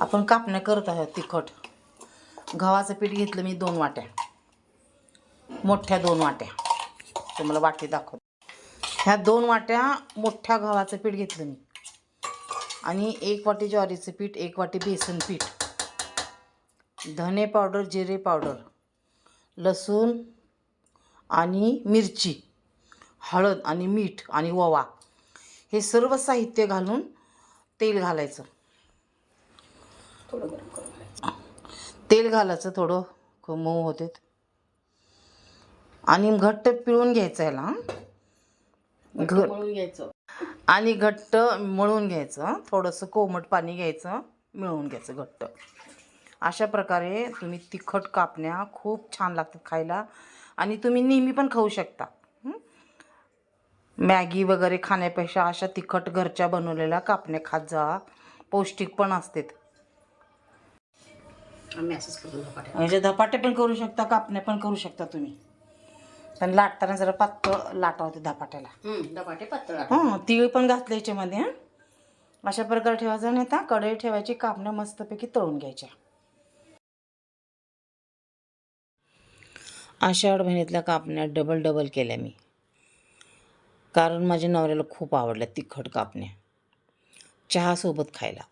आपण कापण्या करत आहोत तिखट. गव्हाचं पीठ घेतलं मी दोन वाट्या. मोठ्या दोन वाट्या. तुम्हाला वाटी दाखवतो. ह्या दोन वाट्या मोठ्या गव्हाचं पीठ घेतलं मी. आणि एक वाटी ज्वारीचं पीठ एक वाटी बेसन पीठ. धने पावडर जिरे पावडर लसूण आणि मिरची हळद आणि मीठ आणि ओवा. हे सर्व साहित्य घालून तेल घालायचं. थोडं गरम करून घ्यायचं. तेल घालायचं थोडं क- मऊ होते आणि घट्ट पिळून घ्यायचं ह्याला मळून घ्यायचं. आणि घट्ट मळून घ्यायचं थोडंसं कोमट पाणी घ्यायचं मिळवून घ्यायचं घट्ट. अशा प्रकारे तुम्ही तिखट कापण्या खूप छान लागतात खायला. आणि तुम्ही नेहमी पण खाऊ शकता? मॅगी वगैरे खाण्यापेक्षा अशा तिखट घरच्या बनवलेल्या कापण्या खात जा. पौष्टिक पण असतात. आम्ही असंच म्हणजे धपाटे पण करू शकता कापण्या पण करू शकता तुम्ही. पण लाटताना जरा पातळ लाटा होते धपाट्याला. हम्म, धपाटे पातळ हां तीळ पण घातलं याच्यामध्ये हं. अशा प्रकारे ठेवायचं आणि आता कढई ठेवायची कापण्या मस्तपैकी तळून घ्यायच्या. आषाढ महिन्यातल्या कापण्या डबल डबल केल्या मी. कारण माझ्या नवऱ्याला खूप आवडल्या तिखट कापण्या. चहासोबत खायला.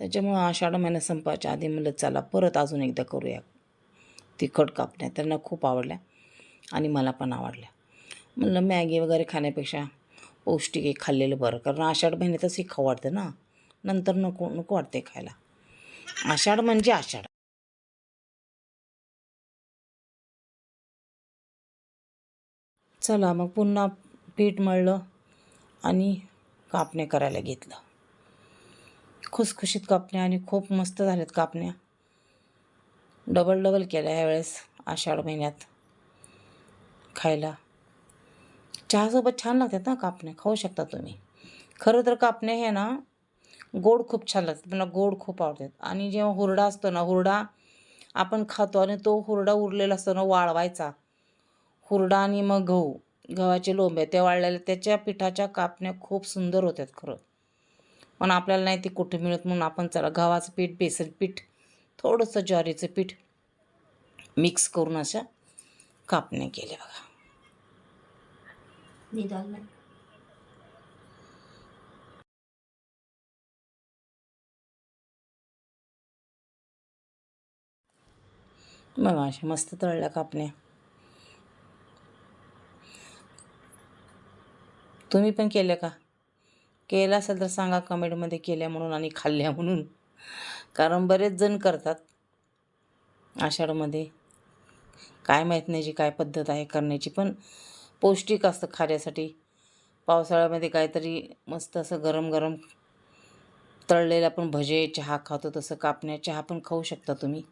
त्याच्यामुळं आषाढ महिना संपायच्या आधी म्हणलं चला परत अजून एकदा करूया. तिखट कापण्या त्यांना खूप आवडल्या आणि मला पण आवडल्या. म्हणलं मॅगी वगैरे खाण्यापेक्षा पौष्टिक हे खाल्लेलं बरं कारण आषाढ महिन्यातच हे खाऊ वाटतं ना. नंतर नको नको वाटते खायला. आषाढ म्हणजे आषाढ. चला मग पुन्हा पीठ मळलं आणि कापण्या करायला घेतलं. खुसखुशीत कापण्या आणि खूप मस्त झाल्यात कापण्या. डबल डबल केल्या यावेळेस आषाढ महिन्यात. खायला. चहासोबत छान लागतात ना कापण्या? खाऊ शकता तुम्ही. खरं तर कापण्या हे ना गोड खूप छान लागतात. मला गोड खूप आवडतात. आणि जेव्हा हुरडा असतो ना हुरडा आपण खातो आणि तो हुरडा उरलेला असतो ना वाळवायचा. हुरडा आणि मग गहू. गव्हाचे लोंबे त्या वाळलेल्या त्याच्या पिठाच्या कापण्या खूप सुंदर होत्यात खरं. पण आपल्याला नाही ती कुठे मिळत म्हणून आपण चला गव्हाचं पीठ बेसन पीठ थोडंसं ज्वारीचं पीठ मिक्स करून अशा कापण्या केल्या बघा. बघा अशा मस्त तळल्या कापण्या. तुम्ही पण केल्या का? केलं असेल तर सांगा कमेंटमध्ये केल्या म्हणून आणि खाल्ल्या म्हणून. कारण बरेच जण करतात आषाढमध्ये. काय माहीत नाही जी काय पद्धत आहे करण्याची पण पौष्टिक असतं खाण्यासाठी. पावसाळ्यामध्ये काहीतरी मस्त असं गरम गरम तळलेलं आपण भजे चहा खातो तसं कापण्या चहा पण खाऊ शकता तुम्ही.